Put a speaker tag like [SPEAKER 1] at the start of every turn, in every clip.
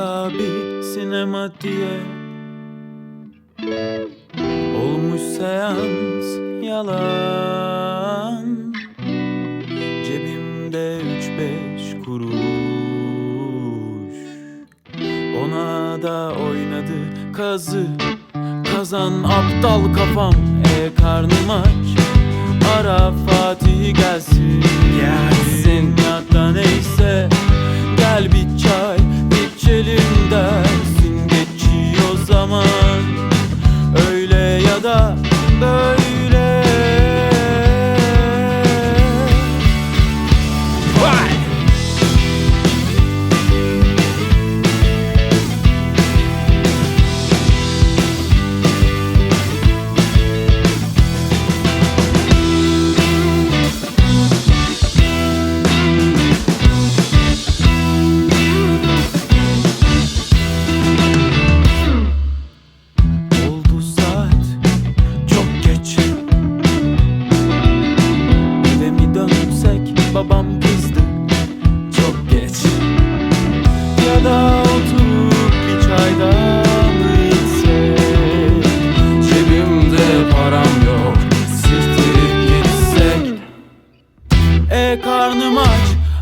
[SPEAKER 1] abi sinema diye. Olmuş seans yalan. Cebimde üç beş kuruş. Ona da oynadı kazı. Kazan aptal kafam E karnım aç. Ara Fatih gelsin. Gelsin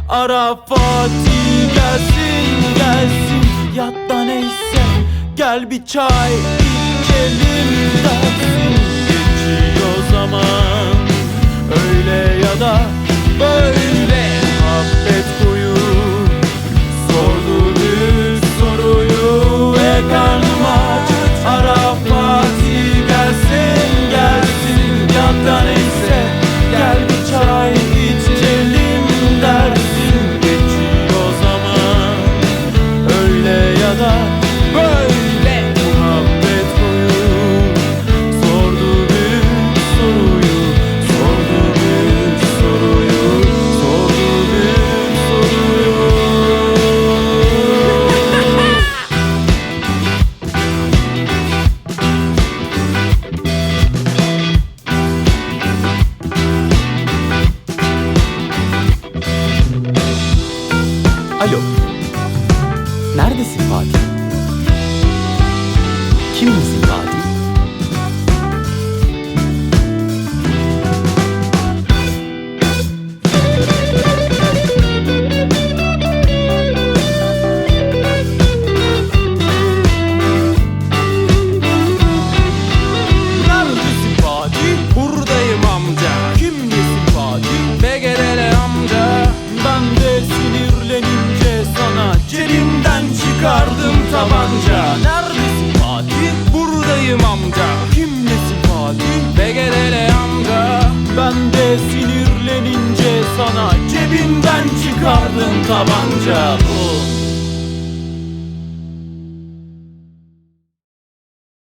[SPEAKER 1] ara gelsin gelsin. Yatta neyse gel bir çay içelim dersin. Geçiyor zaman
[SPEAKER 2] Neredesin Fatih? Kimlesin Fatih?
[SPEAKER 1] Çıkardım tabanca. Neredesin Fatih? Buradayım amca. Kim nesin Fatih? Begelele amca. Ben de sinirlenince sana cebimden çıkardım tabanca. Bu